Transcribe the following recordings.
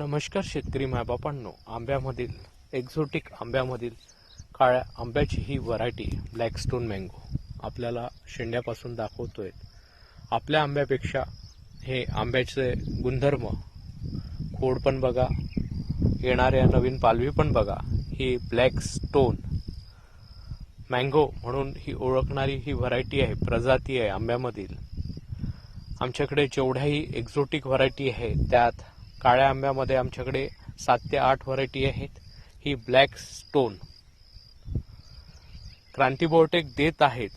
नमस्कार शेतकरी मायबापांनो आंब्यामधील एक्झोटिक आंब्यामधील काळ्या आंब्याची ही व्हरायटी ब्लॅक स्टोन मँगो आपल्याला शेंड्यापासून दाखवतोय. आपल्या आंब्यापेक्षा हे आंब्याचे गुणधर्म खोड पण बघा येणाऱ्या नवीन पालवी पण बघा ही ब्लॅक स्टोन मँगो म्हणून ही ओळखणारी ही व्हरायटी आहे प्रजाती आहे आंब्यामधील. आमच्याकडे जेवढ्याही एक्झोटिक व्हरायटी आहे त्यात काळ्या आंब्यामध्ये आमच्याकडे सात ते आठ व्हरायटी आहेत. ही ब्लॅक स्टोन. क्रांतिबोटेक देत आहेत.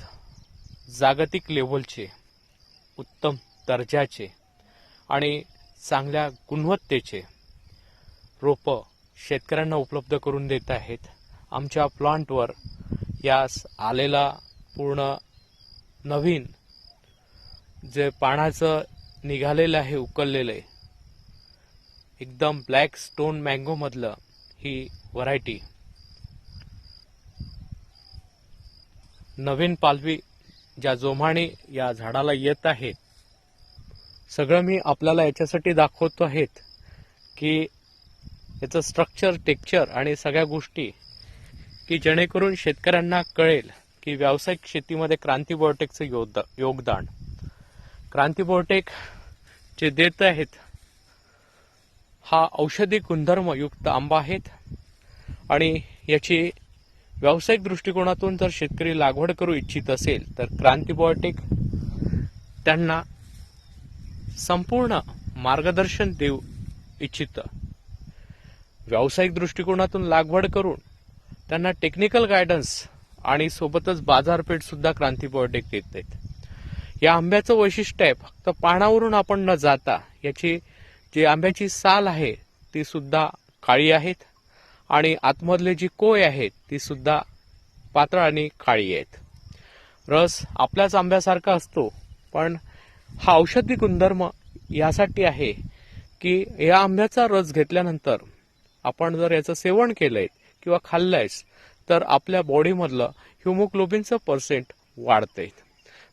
जागतिक लेव्हलचे उत्तम दर्जाचे आणि चांगल्या गुणवत्तेचे रोपं शेतकऱ्यांना उपलब्ध करून देत आहेत. आमच्या प्लांटवर यास आलेला पूर्ण नवीन जे पानाचं निघालेलं आहे उकललेलं आहे एकदम ब्लॅक स्टोन मँगो मधलं ही व्हरायटी नवीन पालवी ज्या जोमाने या झाडाला येत आहेत. सगळं मी आपल्याला याच्यासाठी दाखवतो आहेत की याचं स्ट्रक्चर टेक्चर आणि सगळ्या गोष्टी की जेणेकरून शेतकऱ्यांना कळेल की व्यावसायिक शेतीमध्ये क्रांती बायोटेकचं योगदा- योगदान. क्रांती बायोटेक जे देत आहेत हा औषधी गुणधर्मयुक्त आंबा आहेत. आणि याची व्यावसायिक दृष्टिकोनातून जर शेतकरी लागवड करू इच्छित असेल तर क्रांतीबायोटिक त्यांना संपूर्ण मार्गदर्शन देऊ इच्छित. व्यावसायिक दृष्टिकोनातून लागवड करून त्यांना टेक्निकल गायडन्स आणि सोबतच बाजारपेठ सुद्धा क्रांतीबायोटिक देत आहेत. या आंब्याचं वैशिष्ट्य आहे फक्त पानावरून आपण न जाता याची जी आंब्याची साल आहे ती सुद्धा काळी आहेत. आणि आतमधले जी कोय आहेत ती सुद्धा पातळ आणि काळी आहेत. रस आपल्याच आंब्यासारखा असतो पण हा औषधी गुणधर्म यासाठी आहे की या आंब्याचा रस घेतल्यानंतर आपण जर याचं सेवन केलंय किंवा खाल्लंयच तर आपल्या बॉडीमधलं ह्युमोग्लोबिनचं पर्सेंट वाढते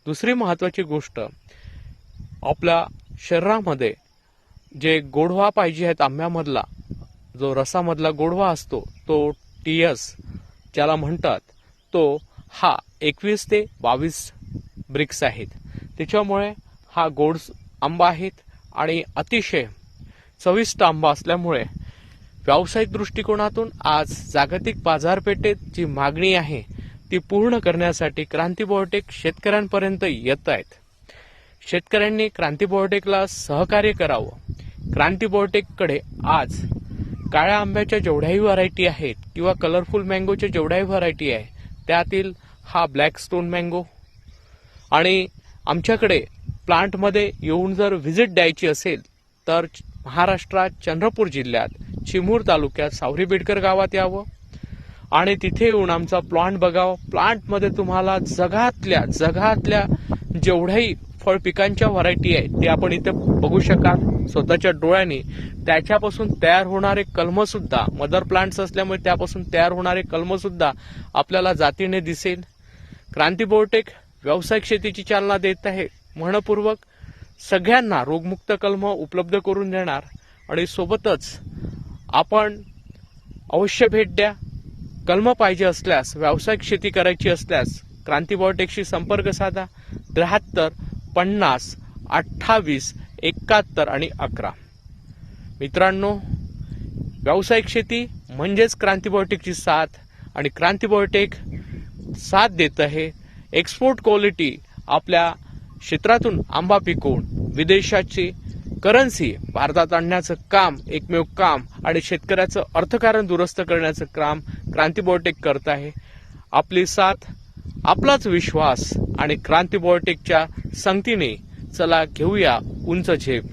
दुसरी महत्वाची गोष्ट आपल्या शरीरामध्ये जे गोडवा पाहिजे आहेत आंब्यामधला जो रसामधला गोडवा असतो तो टीएस ज्याला म्हणतात तो हा एकवीस ते बावीस ब्रिक्स आहेत. त्याच्यामुळे हा गोड आंबा आहेत आणि अतिशय चविष्ट आंबा असल्यामुळे व्यावसायिक दृष्टिकोनातून आज जागतिक बाजारपेठेत जी मागणी आहे ती पूर्ण करण्यासाठी क्रांती शेतकऱ्यांपर्यंत येत आहेत. शेतकऱ्यांनी क्रांती बोर्टेकला सहकार्य करावं. क्रांती बोर्टेककडे आज काळ्या आंब्याच्या जेवढ्याही व्हरायटी आहेत किंवा कलरफुल मँगोच्या जेवढ्याही व्हरायटी आहे त्यातील हा ब्लॅक स्टोन मँगो आणि आमच्याकडे प्लांटमध्ये येऊन जर व्हिजिट द्यायची असेल तर महाराष्ट्रात चंद्रपूर जिल्ह्यात चिमूर तालुक्यात सावरी बिडकर गावात यावं आणि तिथे येऊन आमचा प्लांट बघावं. प्लांटमध्ये तुम्हाला जगातल्या जगातल्या जेवढ्याही फळ पिकांच्या व्हरायटी आहेत ते आपण इथे बघू शकाल. स्वतःच्या डोळ्यांनी. त्याच्यापासून तयार होणारे कलम सुद्धा मदर प्लांट्स असल्यामुळे त्यापासून तयार होणारे कलम सुद्धा आपल्याला जातीने दिसेल. क्रांती बोर्टेक व्यावसायिक शेतीची चालना देत आहे. म्हणपूर्वक सगळ्यांना रोगमुक्त कलम उपलब्ध करून देणार आणि सोबतच आपण अवश्य भेट द्या. कलम पाहिजे असल्यास व्यावसायिक शेती करायची असल्यास क्रांती बायोटेकशी संपर्क साधा. त्र्याहत्तर पन्नास अठ्ठावीस एकाहत्तर आणि अकरा. मित्रांनो व्यावसायिक शेती म्हणजेच क्रांतीबायोटिकची साथ आणि क्रांतीबायोटिक साथ देत आहे. एक्सपोर्ट क्वालिटी आपल्या क्षेत्रातून आंबा पिकवून विदेशाची करन्सी भारतात आणण्याचं काम एकमेव काम आणि शेतकऱ्याचं अर्थकारण दुरुस्त करण्याचं काम क्रांतीबायोटिक करत आहे. आपली साथ आपलाच विश्वास आणि क्रांती बायोटेकच्या संगतीने चला घेऊया उंच झेप.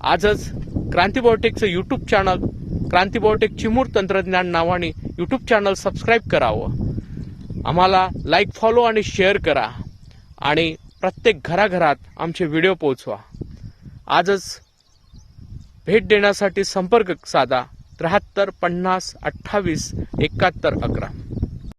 आजच क्रांती बायोटेकचं यूट्यूब चॅनल क्रांती बायोटेक चिमूर तंत्रज्ञान नावाने यूट्यूब चॅनल सबस्क्राईब करावं. आम्हाला लाईक फॉलो आणि शेअर करा आणि प्रत्येक घराघरात आमचे व्हिडिओ पोहोचवा. आजच भेट देण्यासाठी संपर्क साधा त्र्याहत्तर पन्नास अठ्ठावीस एकाहत्तर अकरा.